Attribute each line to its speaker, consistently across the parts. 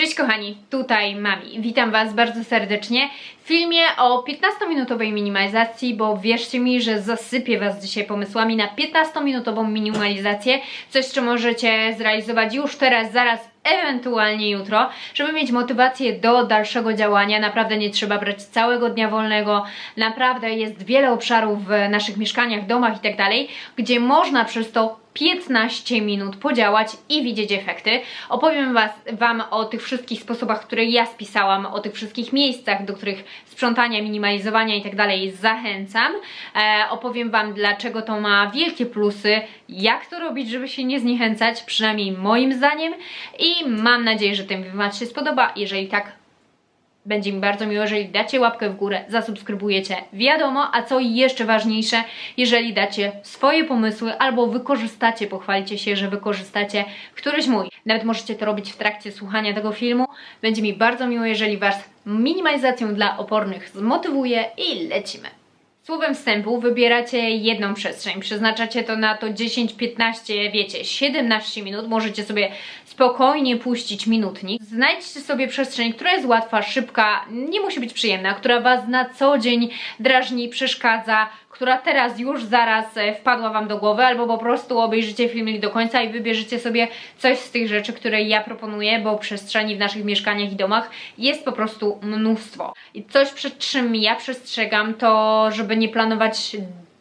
Speaker 1: Cześć kochani, tutaj Mami. Witam Was bardzo serdecznie w filmie o 15-minutowej minimalizacji, bo wierzcie mi, że zasypię Was dzisiaj pomysłami na 15-minutową minimalizację, coś co możecie zrealizować już teraz, zaraz, ewentualnie jutro, żeby mieć motywację do dalszego działania. Naprawdę nie trzeba brać całego dnia wolnego, naprawdę jest wiele obszarów w naszych mieszkaniach, domach i tak gdzie można przez to 15 minut podziałać i widzieć efekty. Opowiem was, Wam o tych wszystkich sposobach, które ja spisałam, o tych wszystkich miejscach, do których sprzątania, minimalizowania i tak dalej zachęcam. E, opowiem Wam, dlaczego to ma wielkie plusy, jak to robić, żeby się nie zniechęcać, przynajmniej moim zdaniem. I mam nadzieję, że ten film Wam się spodoba. Jeżeli tak, będzie mi bardzo miło, jeżeli dacie łapkę w górę, zasubskrybujecie, wiadomo, a co jeszcze ważniejsze, jeżeli dacie swoje pomysły albo wykorzystacie, pochwalicie się, że wykorzystacie któryś mój. Nawet możecie to robić w trakcie słuchania tego filmu. Będzie mi bardzo miło, jeżeli Was minimalizacją dla opornych zmotywuje i lecimy. Słowem wstępu wybieracie jedną przestrzeń, przeznaczacie to na to 10, 15, wiecie, 17 minut, możecie sobie spokojnie puścić minutnik. Znajdźcie sobie przestrzeń, która jest łatwa, szybka, nie musi być przyjemna, która Was na co dzień drażni, przeszkadza, która teraz już zaraz e, wpadła Wam do głowy, albo po prostu obejrzycie filmik do końca i wybierzecie sobie coś z tych rzeczy, które ja proponuję, bo przestrzeni w naszych mieszkaniach i domach jest po prostu mnóstwo. I coś przed czym ja przestrzegam to, żeby nie planować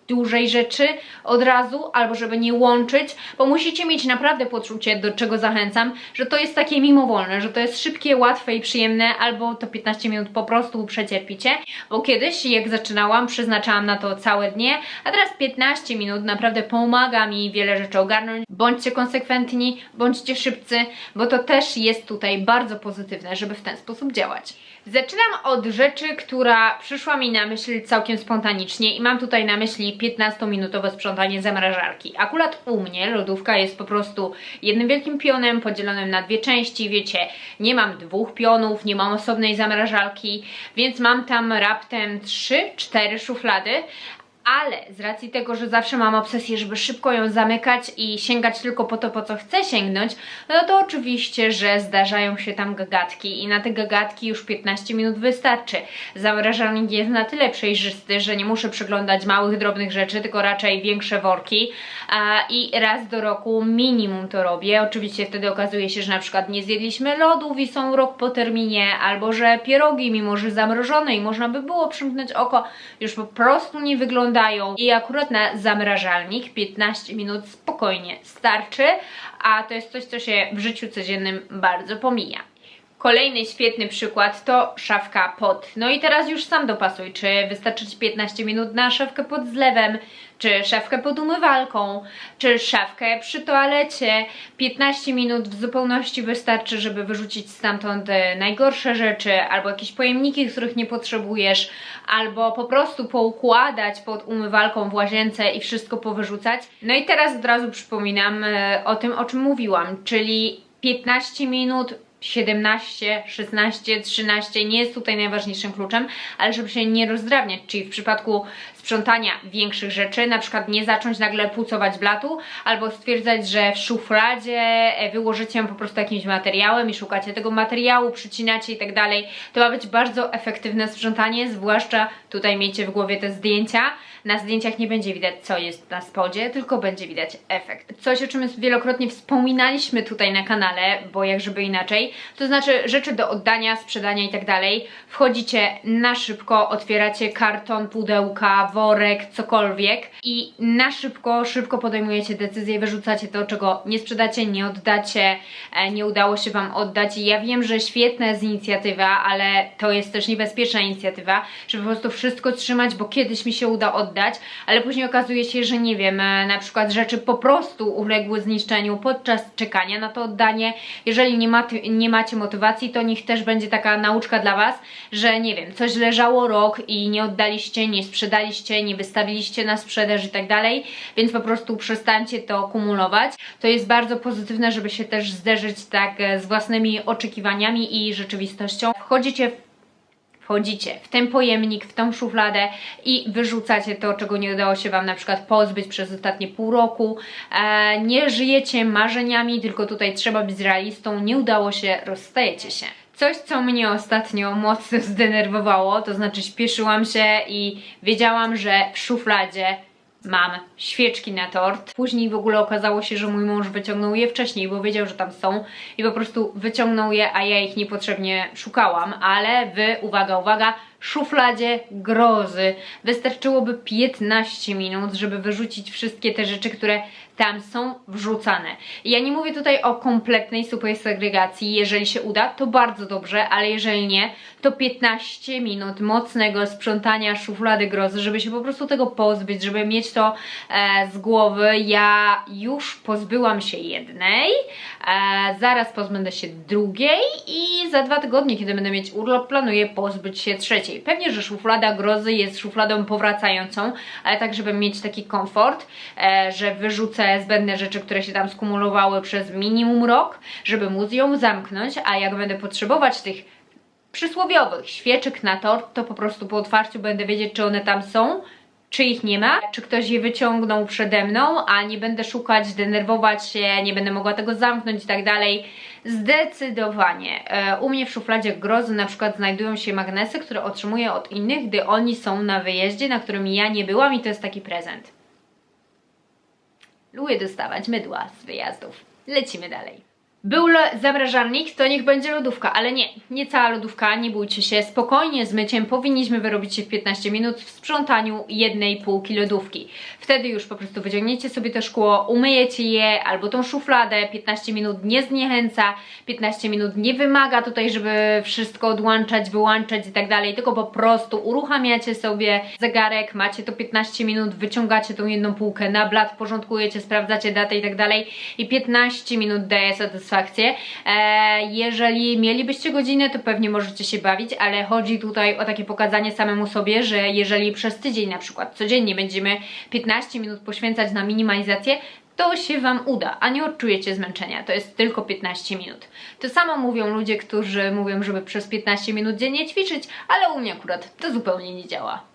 Speaker 1: dużej rzeczy od razu, albo żeby nie łączyć, bo musicie mieć naprawdę poczucie, do czego zachęcam, że to jest takie mimowolne, że to jest szybkie, łatwe i przyjemne, albo to 15 minut po prostu przecierpicie, bo kiedyś, jak zaczynałam, przeznaczałam na to całe dnie, a teraz 15 minut naprawdę pomaga mi wiele rzeczy ogarnąć. Bądźcie konsekwentni, bądźcie szybcy, bo to też jest tutaj bardzo pozytywne, żeby w ten sposób działać. Zaczynam od rzeczy, która przyszła mi na myśl całkiem spontanicznie i mam tutaj na myśli 15-minutowe sprzątanie zamrażarki. Akurat u mnie lodówka jest po prostu jednym wielkim pionem podzielonym na dwie części, wiecie, nie mam dwóch pionów, nie mam osobnej zamrażarki, więc mam tam raptem 3-4 szuflady, ale z racji tego, że zawsze mam obsesję, żeby szybko ją zamykać i sięgać tylko po to, po co chcę sięgnąć, no to oczywiście, że zdarzają się tam gagatki i na te gagatki już 15 minut wystarczy. Zamrażalnik jest na tyle przejrzysty, że nie muszę przeglądać małych, drobnych rzeczy, tylko raczej większe worki i raz do roku minimum to robię. Oczywiście wtedy okazuje się, że na przykład nie zjedliśmy lodów i są rok po terminie, albo że pierogi, mimo że zamrożone i można by było przymknąć oko, już po prostu nie wyglądają i akurat na zamrażalnik 15 minut spokojnie starczy, a to jest coś, co się w życiu codziennym bardzo pomija. Kolejny świetny przykład to szafka pod. No i teraz już sam dopasuj, czy wystarczy Ci 15 minut na szafkę pod zlewem, czy szafkę pod umywalką, czy szafkę przy toalecie. 15 minut w zupełności wystarczy, żeby wyrzucić stamtąd e, najgorsze rzeczy, albo jakieś pojemniki, których nie potrzebujesz, albo po prostu poukładać pod umywalką w łazience i wszystko powyrzucać. No i teraz od razu przypominam e, o tym, o czym mówiłam, czyli 15 minut 17, 16, 13 nie jest tutaj najważniejszym kluczem, ale żeby się nie rozdrabniać, czyli w przypadku sprzątania większych rzeczy, na przykład nie zacząć nagle pucować blatu, albo stwierdzać, że w szufladzie e, wyłożycie ją po prostu jakimś materiałem i szukacie tego materiału, przycinacie i tak dalej. To ma być bardzo efektywne sprzątanie, zwłaszcza tutaj miejcie w głowie te zdjęcia. Na zdjęciach nie będzie widać, co jest na spodzie, tylko będzie widać efekt. Coś, o czym wielokrotnie wspominaliśmy tutaj na kanale, bo jak żeby inaczej, to znaczy rzeczy do oddania, sprzedania i tak dalej. Wchodzicie na szybko, otwieracie karton, pudełka, worek, cokolwiek i na szybko, szybko podejmujecie decyzję, wyrzucacie to, czego nie sprzedacie, nie oddacie, e, nie udało się Wam oddać. I ja wiem, że świetna jest inicjatywa, ale to jest też niebezpieczna inicjatywa, żeby po prostu wszystko trzymać, bo kiedyś mi się uda oddać, ale później okazuje się, że nie wiem, e, na przykład rzeczy po prostu uległy zniszczeniu podczas czekania na to oddanie. Jeżeli nie, ma, nie macie motywacji, to niech też będzie taka nauczka dla Was, że nie wiem, coś leżało rok i nie oddaliście, nie sprzedaliście, nie wystawiliście na sprzedaż i tak dalej, więc po prostu przestańcie to kumulować. To jest bardzo pozytywne, żeby się też zderzyć tak e, z własnymi oczekiwaniami i rzeczywistością. Wchodzicie w wchodzicie w ten pojemnik, w tą szufladę i wyrzucacie to, czego nie udało się Wam na przykład pozbyć przez ostatnie pół roku. E, nie żyjecie marzeniami, tylko tutaj trzeba być realistą. Nie udało się, rozstajecie się. Coś, co mnie ostatnio mocno zdenerwowało, to znaczy śpieszyłam się i wiedziałam, że w szufladzie mam świeczki na tort. Później w ogóle okazało się, że mój mąż wyciągnął je wcześniej, bo wiedział, że tam są i po prostu wyciągnął je, a ja ich niepotrzebnie szukałam, ale w, uwaga, uwaga, szufladzie grozy wystarczyłoby 15 minut, żeby wyrzucić wszystkie te rzeczy, które tam są wrzucane. Ja nie mówię tutaj o kompletnej super segregacji, jeżeli się uda, to bardzo dobrze, ale jeżeli nie, to 15 minut mocnego sprzątania szuflady grozy, żeby się po prostu tego pozbyć, żeby mieć to e, z głowy. Ja już pozbyłam się jednej, e, zaraz pozbędę się drugiej i za dwa tygodnie, kiedy będę mieć urlop, planuję pozbyć się trzeciej. Pewnie, że szuflada grozy jest szufladą powracającą, ale tak, żeby mieć taki komfort, e, że wyrzucę zbędne rzeczy, które się tam skumulowały przez minimum rok, żeby móc ją zamknąć, a jak będę potrzebować tych przysłowiowych świeczek na tort, to po prostu po otwarciu będę wiedzieć, czy one tam są, czy ich nie ma, czy ktoś je wyciągnął przede mną, a nie będę szukać, denerwować się, nie będę mogła tego zamknąć i tak dalej. Zdecydowanie. E, u mnie w szufladzie grozy na przykład znajdują się magnesy, które otrzymuję od innych, gdy oni są na wyjeździe, na którym ja nie byłam i to jest taki prezent. Lubię dostawać mydła z wyjazdów. Lecimy dalej. Był zamrażarnik, to niech będzie lodówka, ale nie, nie cała lodówka, nie bójcie się, spokojnie z myciem powinniśmy wyrobić się w 15 minut w sprzątaniu jednej półki lodówki. Wtedy już po prostu wyciągniecie sobie to szkło, umyjecie je albo tą szufladę, 15 minut nie zniechęca, 15 minut nie wymaga tutaj, żeby wszystko odłączać, wyłączać i tak dalej, tylko po prostu uruchamiacie sobie zegarek, macie to 15 minut, wyciągacie tą jedną półkę na blat, porządkujecie, sprawdzacie datę i tak dalej i 15 minut daje satysfakcję satysfakcję. E, jeżeli mielibyście godzinę, to pewnie możecie się bawić, ale chodzi tutaj o takie pokazanie samemu sobie, że jeżeli przez tydzień na przykład codziennie będziemy 15 minut poświęcać na minimalizację, to się Wam uda, a nie odczujecie zmęczenia. To jest tylko 15 minut. To samo mówią ludzie, którzy mówią, żeby przez 15 minut dziennie ćwiczyć, ale u mnie akurat to zupełnie nie działa.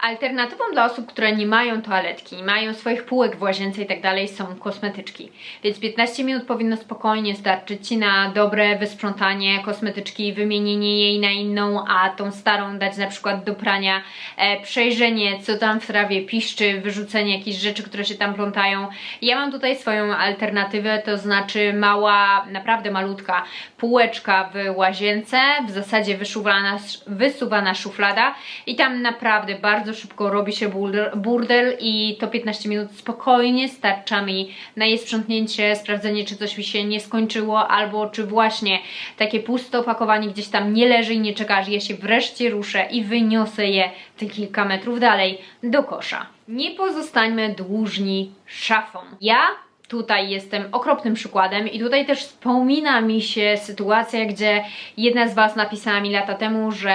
Speaker 1: Alternatywą dla osób, które nie mają toaletki, nie mają swoich półek w łazience i tak dalej są kosmetyczki. Więc 15 minut powinno spokojnie starczyć Ci na dobre wysprzątanie kosmetyczki, wymienienie jej na inną, a tą starą dać na przykład do prania, e, przejrzenie co tam w trawie piszczy, wyrzucenie jakichś rzeczy, które się tam plątają. Ja mam tutaj swoją alternatywę, to znaczy mała, naprawdę malutka półeczka w łazience, w zasadzie wysuwana, wysuwana szuflada i tam naprawdę bardzo bardzo szybko robi się burdel i to 15 minut spokojnie starcza mi na jej sprzątnięcie, sprawdzenie czy coś mi się nie skończyło albo czy właśnie takie puste opakowanie gdzieś tam nie leży i nie czeka aż ja się wreszcie ruszę i wyniosę je te kilka metrów dalej do kosza. Nie pozostańmy dłużni szafą. Ja tutaj jestem okropnym przykładem i tutaj też wspomina mi się sytuacja, gdzie jedna z Was napisała mi lata temu, że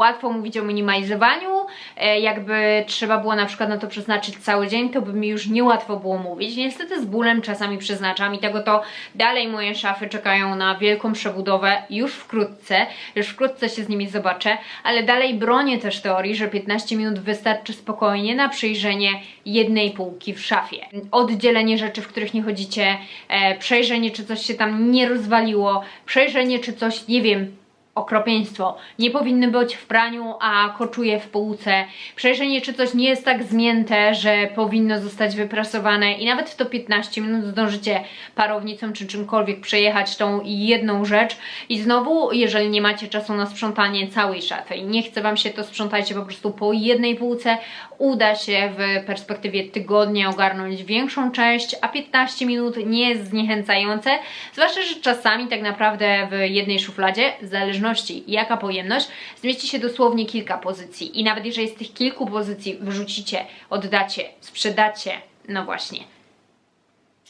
Speaker 1: łatwo mówić o minimalizowaniu, e, jakby trzeba było na przykład na to przeznaczyć cały dzień, to by mi już niełatwo było mówić. Niestety z bólem czasami przeznaczam i tego to dalej moje szafy czekają na wielką przebudowę już wkrótce, już wkrótce się z nimi zobaczę, ale dalej bronię też teorii, że 15 minut wystarczy spokojnie na przyjrzenie jednej półki w szafie. Oddzielenie rzeczy, w których nie chodzicie, e, przejrzenie czy coś się tam nie rozwaliło, przejrzenie czy coś, nie wiem, okropieństwo. Nie powinny być w praniu, a koczuje w półce. Przejrzenie, czy coś nie jest tak zmięte, że powinno zostać wyprasowane i nawet w to 15 minut zdążycie parownicą czy czymkolwiek przejechać tą jedną rzecz i znowu, jeżeli nie macie czasu na sprzątanie całej szafy i nie chce Wam się to, sprzątajcie po prostu po jednej półce, uda się w perspektywie tygodnia ogarnąć większą część, a 15 minut nie jest zniechęcające, zwłaszcza, że czasami tak naprawdę w jednej szufladzie, w zależności jaka pojemność, zmieści się dosłownie kilka pozycji i nawet jeżeli z tych kilku pozycji wyrzucicie, oddacie, sprzedacie, no właśnie,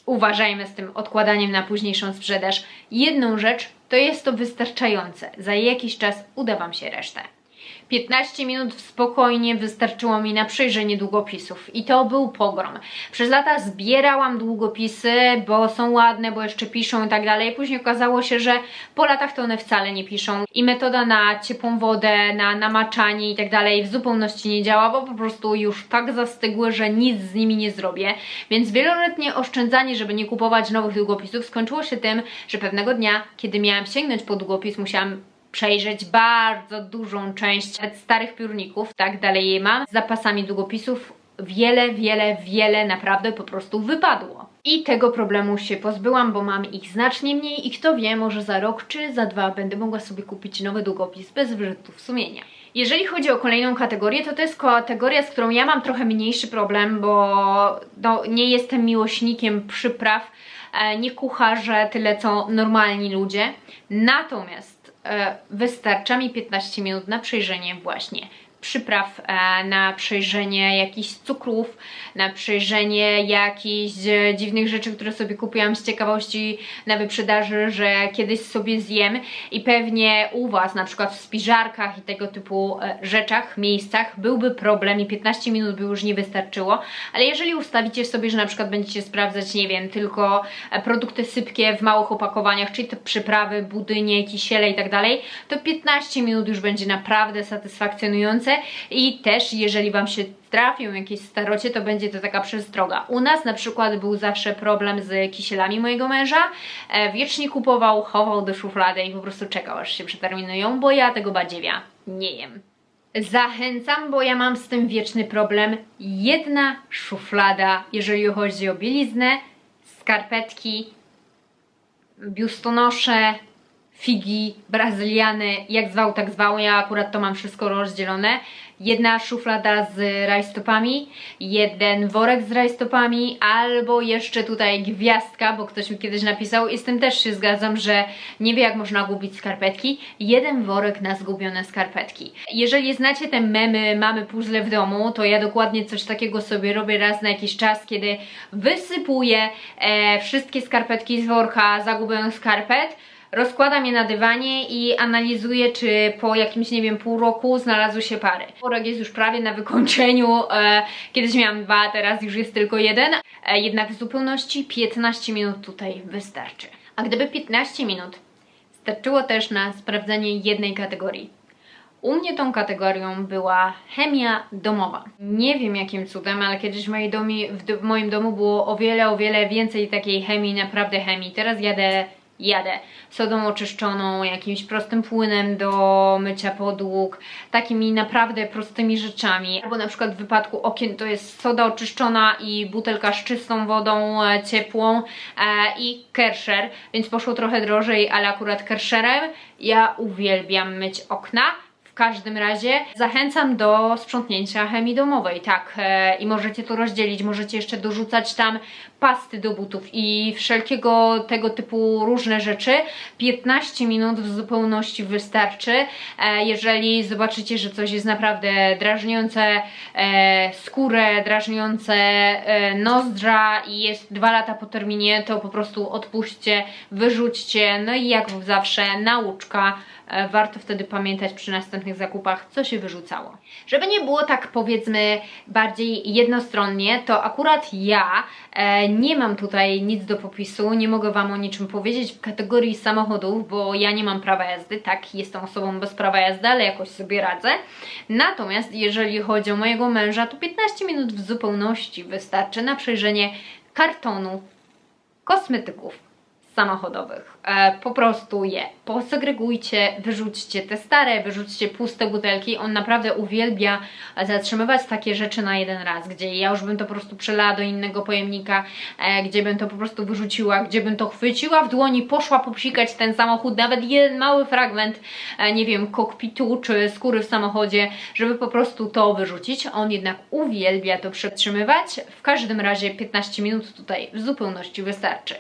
Speaker 1: uważajmy z tym odkładaniem na późniejszą sprzedaż. Jedną rzecz to jest to wystarczające. Za jakiś czas uda Wam się resztę. 15 minut spokojnie wystarczyło mi na przejrzenie długopisów i to był pogrom. Przez lata zbierałam długopisy, bo są ładne, bo jeszcze piszą i tak dalej. Później okazało się, że po latach to one wcale nie piszą i metoda na ciepłą wodę, na namaczanie i tak dalej w zupełności nie działa, bo po prostu już tak zastygły, że nic z nimi nie zrobię. Więc wieloletnie oszczędzanie, żeby nie kupować nowych długopisów skończyło się tym, że pewnego dnia, kiedy miałam sięgnąć po długopis, musiałam przejrzeć bardzo dużą część starych piórników, tak dalej je mam, z zapasami długopisów. Wiele, wiele, wiele naprawdę po prostu wypadło. I tego problemu się pozbyłam, bo mam ich znacznie mniej i kto wie, może za rok czy za dwa będę mogła sobie kupić nowy długopis bez wyrzutów sumienia. Jeżeli chodzi o kolejną kategorię, to to jest kategoria, z którą ja mam trochę mniejszy problem, bo no, nie jestem miłośnikiem przypraw, e, nie kucharze, tyle co normalni ludzie. Natomiast wystarcza mi 15 minut na przejrzenie właśnie przypraw, e, na przejrzenie jakichś cukrów, na przejrzenie jakichś e, dziwnych rzeczy, które sobie kupiłam z ciekawości na wyprzedaży, że kiedyś sobie zjem. I pewnie u Was, na przykład w spiżarkach i tego typu e, rzeczach, miejscach byłby problem i 15 minut by już nie wystarczyło, ale jeżeli ustawicie sobie, że na przykład będziecie sprawdzać, nie wiem, tylko produkty sypkie w małych opakowaniach, czyli te przyprawy, budynie, kisiele i tak dalej, to 15 minut już będzie naprawdę satysfakcjonujące i też jeżeli Wam się trafią jakieś starocie, to będzie to taka przestroga. U nas na przykład był zawsze problem z kisielami mojego męża. E, wiecznie kupował, chował do szuflady i po prostu czekał aż się przeterminują, bo ja tego badziewia nie jem. Zachęcam, bo ja mam z tym wieczny problem. Jedna szuflada, jeżeli chodzi o bieliznę, skarpetki, biustonosze, figi, brazyliany, jak zwał, tak zwał. Ja akurat to mam wszystko rozdzielone. Jedna szuflada z rajstopami, jeden worek z rajstopami, albo jeszcze tutaj gwiazdka, bo ktoś mi kiedyś napisał i z tym też się zgadzam, że nie wie jak można gubić skarpetki. Jeden worek na zgubione skarpetki. Jeżeli znacie te memy, mamy puzzle w domu, to ja dokładnie coś takiego sobie robię raz na jakiś czas, kiedy wysypuję e, wszystkie skarpetki z worka, zagubionych skarpet, rozkładam je na dywanie i analizuję, czy po jakimś, nie wiem, pół roku znalazły się pary. Worek jest już prawie na wykończeniu, e, kiedyś miałam dwa, teraz już jest tylko jeden, e, jednak w zupełności 15 minut tutaj wystarczy. A gdyby 15 minut starczyło też na sprawdzenie jednej kategorii, u mnie tą kategorią była chemia domowa. Nie wiem jakim cudem, ale kiedyś w, mojej domi, w, w moim domu było o wiele, o wiele więcej takiej chemii, naprawdę chemii. Teraz jadę jadę sodą oczyszczoną, jakimś prostym płynem do mycia podłóg, takimi naprawdę prostymi rzeczami. Albo na przykład w wypadku okien to jest soda oczyszczona i butelka z czystą wodą e, ciepłą e, i kersher, więc poszło trochę drożej, ale akurat kersherem. Ja uwielbiam myć okna każdym razie zachęcam do sprzątnięcia chemii domowej, tak, e, i możecie to rozdzielić, możecie jeszcze dorzucać tam pasty do butów i wszelkiego tego typu różne rzeczy. 15 minut w zupełności wystarczy. E, jeżeli zobaczycie, że coś jest naprawdę drażniące e, skórę, drażniące e, nozdrza i jest dwa lata po terminie, to po prostu odpuśćcie, wyrzućcie, no i jak zawsze nauczka warto wtedy pamiętać przy następnych zakupach, co się wyrzucało. Żeby nie było tak powiedzmy bardziej jednostronnie, to akurat ja e, nie mam tutaj nic do popisu, nie mogę Wam o niczym powiedzieć w kategorii samochodów, bo ja nie mam prawa jazdy, tak, jestem osobą bez prawa jazdy, ale jakoś sobie radzę. Natomiast jeżeli chodzi o mojego męża, to 15 minut w zupełności wystarczy na przejrzenie kartonu kosmetyków samochodowych. E, po prostu je posegregujcie, wyrzućcie te stare, wyrzućcie puste butelki. On naprawdę uwielbia zatrzymywać takie rzeczy na jeden raz, gdzie ja już bym to po prostu przelała do innego pojemnika, e, gdzie bym to po prostu wyrzuciła, gdzie bym to chwyciła w dłoni, poszła popsikać ten samochód, nawet jeden mały fragment, e, nie wiem, kokpitu czy skóry w samochodzie, żeby po prostu to wyrzucić. On jednak uwielbia to przetrzymywać. W każdym razie 15 minut tutaj w zupełności wystarczy.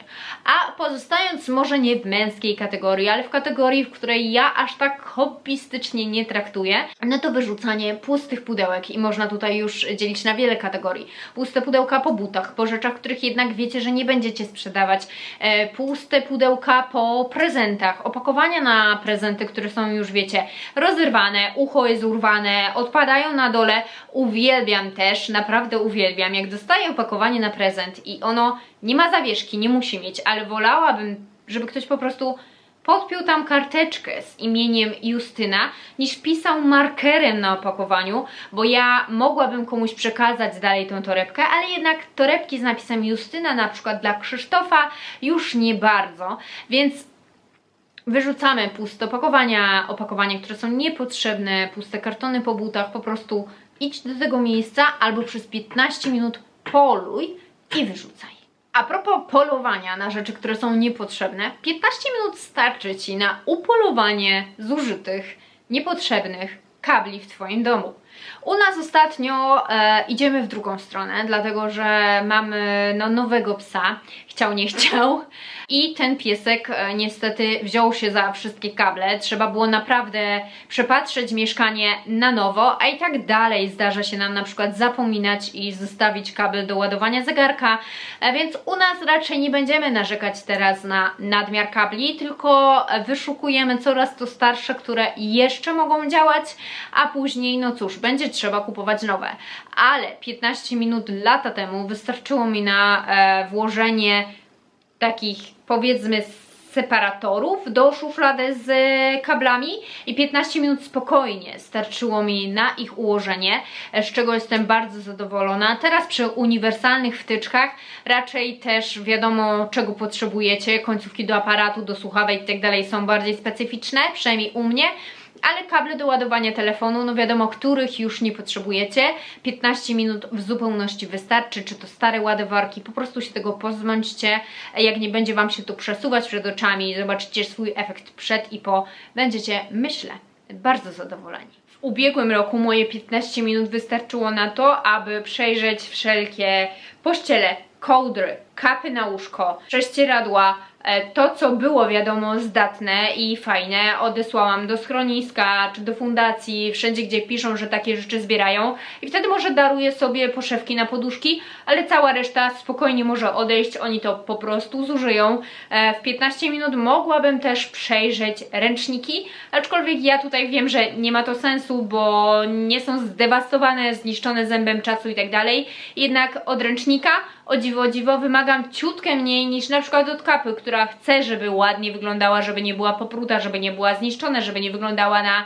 Speaker 1: A pozostałe Zostając może nie w męskiej kategorii, ale w kategorii, w której ja aż tak hobbystycznie nie traktuję, no to wyrzucanie pustych pudełek i można tutaj już dzielić na wiele kategorii. Puste pudełka po butach, po rzeczach, których jednak wiecie, że nie będziecie sprzedawać, e, puste pudełka po prezentach, opakowania na prezenty, które są już wiecie, rozerwane, ucho jest urwane, odpadają na dole. Uwielbiam też, naprawdę uwielbiam, jak dostaję opakowanie na prezent i ono nie ma zawieszki, nie musi mieć, ale wolałabym, żeby ktoś po prostu podpiął tam karteczkę z imieniem Justyna, niż pisał markerem na opakowaniu, bo ja mogłabym komuś przekazać dalej tą torebkę, ale jednak torebki z napisem Justyna, na przykład dla Krzysztofa, już nie bardzo, więc wyrzucamy puste opakowania, opakowania, które są niepotrzebne, puste kartony po butach, po prostu idź do tego miejsca albo przez 15 minut poluj i wyrzucaj. A propos polowania na rzeczy, które są niepotrzebne, 15 minut starczy Ci na upolowanie zużytych, niepotrzebnych kabli w Twoim domu. U nas ostatnio e, idziemy w drugą stronę, dlatego że mamy no, nowego psa, chciał nie chciał. I ten piesek e, niestety wziął się za wszystkie kable. Trzeba było naprawdę przepatrzeć mieszkanie na nowo, a i tak dalej zdarza się nam na przykład zapominać i zostawić kabel do ładowania zegarka, e, więc u nas raczej nie będziemy narzekać teraz na nadmiar kabli, tylko wyszukujemy coraz to starsze, które jeszcze mogą działać, a później, no cóż, będzie trzeba kupować nowe. Ale 15 minut lata temu wystarczyło mi na e, włożenie takich powiedzmy separatorów do szuflady z kablami i 15 minut spokojnie starczyło mi na ich ułożenie, z czego jestem bardzo zadowolona. Teraz przy uniwersalnych wtyczkach raczej też wiadomo czego potrzebujecie, końcówki do aparatu, do słuchawek i tak są bardziej specyficzne, przynajmniej u mnie ale kable do ładowania telefonu, no wiadomo, których już nie potrzebujecie. 15 minut w zupełności wystarczy, czy to stare ładowarki, po prostu się tego pozbądźcie. Jak nie będzie Wam się tu przesuwać przed oczami, zobaczycie swój efekt przed i po, będziecie, myślę, bardzo zadowoleni. W ubiegłym roku moje 15 minut wystarczyło na to, aby przejrzeć wszelkie pościele, kołdry, kapy na łóżko, prześcieradła, E, to, co było wiadomo zdatne i fajne, odesłałam do schroniska czy do fundacji, wszędzie gdzie piszą, że takie rzeczy zbierają i wtedy może daruję sobie poszewki na poduszki, ale cała reszta spokojnie może odejść, oni to po prostu zużyją. E, w 15 minut mogłabym też przejrzeć ręczniki, aczkolwiek ja tutaj wiem, że nie ma to sensu, bo nie są zdewastowane, zniszczone zębem czasu i tak dalej. Jednak od ręcznika o dziwo, dziwo wymagam ciutkę mniej niż na przykład od kapy, która chce, żeby ładnie wyglądała, żeby nie była popruta, żeby nie była zniszczona, żeby nie wyglądała na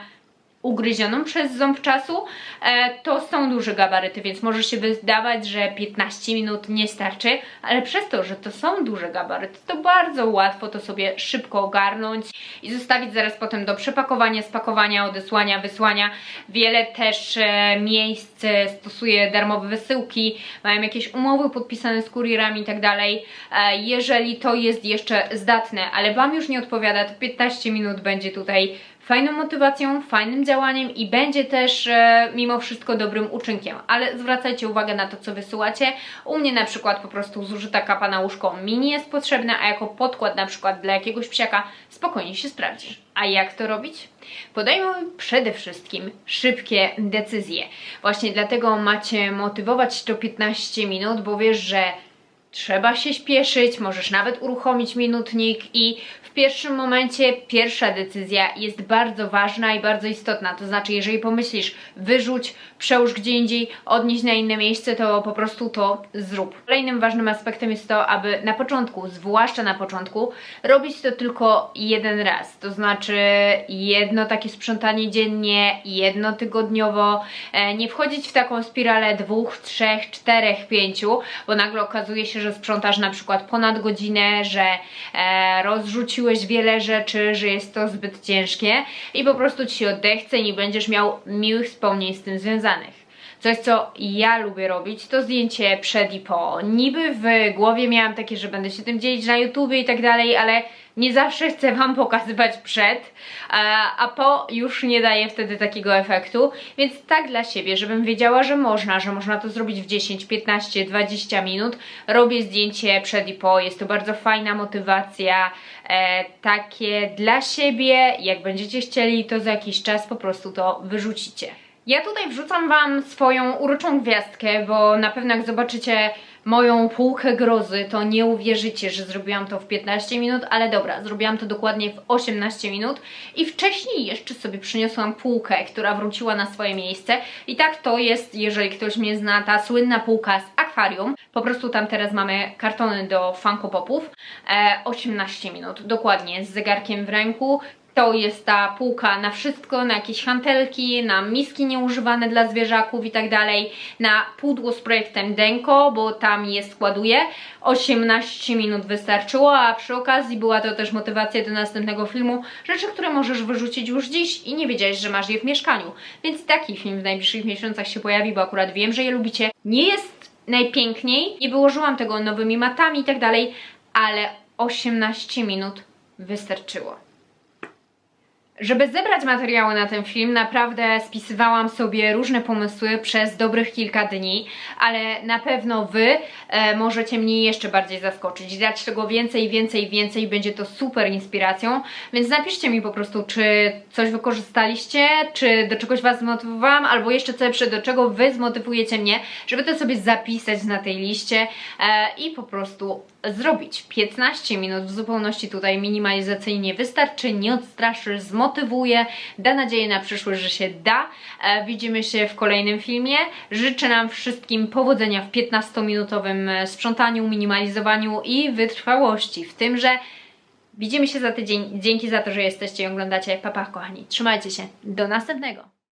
Speaker 1: ugryzioną przez ząb czasu, e, to są duże gabaryty, więc może się wydawać, że 15 minut nie starczy, ale przez to, że to są duże gabaryty, to bardzo łatwo to sobie szybko ogarnąć i zostawić zaraz potem do przepakowania, spakowania, odesłania, wysłania. Wiele też e, miejsc stosuje darmowe wysyłki, mają jakieś umowy podpisane z kurierami i tak dalej. E, jeżeli to jest jeszcze zdatne, ale Wam już nie odpowiada, to 15 minut będzie tutaj fajną motywacją, fajnym działaniem i będzie też e, mimo wszystko dobrym uczynkiem. Ale zwracajcie uwagę na to, co wysyłacie. U mnie na przykład po prostu zużyta kapa na łóżko mi nie jest potrzebna, a jako podkład na przykład dla jakiegoś psiaka spokojnie się sprawdzi. A jak to robić? Podejmuj przede wszystkim szybkie decyzje. Właśnie dlatego macie motywować to 15 minut, bo wiesz, że trzeba się śpieszyć, możesz nawet uruchomić minutnik i pierwszym momencie pierwsza decyzja jest bardzo ważna i bardzo istotna. To znaczy, jeżeli pomyślisz, wyrzuć, przełóż gdzie indziej, odnieść na inne miejsce, to po prostu to zrób. Kolejnym ważnym aspektem jest to, aby na początku, zwłaszcza na początku, robić to tylko jeden raz. To znaczy jedno takie sprzątanie dziennie, jedno tygodniowo, e, nie wchodzić w taką spiralę dwóch, trzech, czterech, pięciu, bo nagle okazuje się, że sprzątasz na przykład ponad godzinę, że e, rozrzuciłeś wiele rzeczy, że jest to zbyt ciężkie i po prostu Ci się oddechce i nie będziesz miał miłych wspomnień z tym związanych. Coś, co ja lubię robić, to zdjęcie przed i po. Niby w głowie miałam takie, że będę się tym dzielić na YouTubie i tak dalej, ale nie zawsze chcę Wam pokazywać przed, a, po już nie daje wtedy takiego efektu, więc tak dla siebie, żebym wiedziała, że można, że można to zrobić w 10, 15, 20 minut, robię zdjęcie przed i po, jest to bardzo fajna motywacja, e, takie dla siebie, jak będziecie chcieli, to za jakiś czas po prostu to wyrzucicie. Ja tutaj wrzucam Wam swoją uroczą gwiazdkę, bo na pewno jak zobaczycie moją półkę grozy, to nie uwierzycie, że zrobiłam to w 15 minut, ale dobra, zrobiłam to dokładnie w 18 minut i wcześniej jeszcze sobie przyniosłam półkę, która wróciła na swoje miejsce. I tak to jest, jeżeli ktoś mnie zna, ta słynna półka z akwarium, po prostu tam teraz mamy kartony do Funko Popów, e, 18 minut, dokładnie, z zegarkiem w ręku, to jest ta półka na wszystko, na jakieś hantelki, na miski nieużywane dla zwierzaków i tak dalej, na pudło z projektem Denko, bo tam je składuję. 18 minut wystarczyło, a przy okazji była to też motywacja do następnego filmu, rzeczy, które możesz wyrzucić już dziś i nie wiedziałeś, że masz je w mieszkaniu. Więc taki film w najbliższych miesiącach się pojawi, bo akurat wiem, że je lubicie. Nie jest najpiękniej, nie wyłożyłam tego nowymi matami i tak dalej, ale 18 minut wystarczyło. Żeby zebrać materiały na ten film, naprawdę spisywałam sobie różne pomysły przez dobrych kilka dni, ale na pewno Wy e, możecie mnie jeszcze bardziej zaskoczyć, dać tego więcej, więcej, więcej, będzie to super inspiracją, więc napiszcie mi po prostu, czy coś wykorzystaliście, czy do czegoś Was zmotywowałam, albo jeszcze co lepsze, do czego Wy zmotywujecie mnie, żeby to sobie zapisać na tej liście e, i po prostu zrobić. 15 minut w zupełności tutaj minimalizacyjnie wystarczy, nie odstraszy, zmotywuje, da nadzieję na przyszłość, że się da. E, widzimy się w kolejnym filmie. Życzę nam wszystkim powodzenia w 15-minutowym sprzątaniu, minimalizowaniu i wytrwałości w tym, że widzimy się za tydzień. Dzięki za to, że jesteście i oglądacie. Papa, kochani. Trzymajcie się. Do następnego.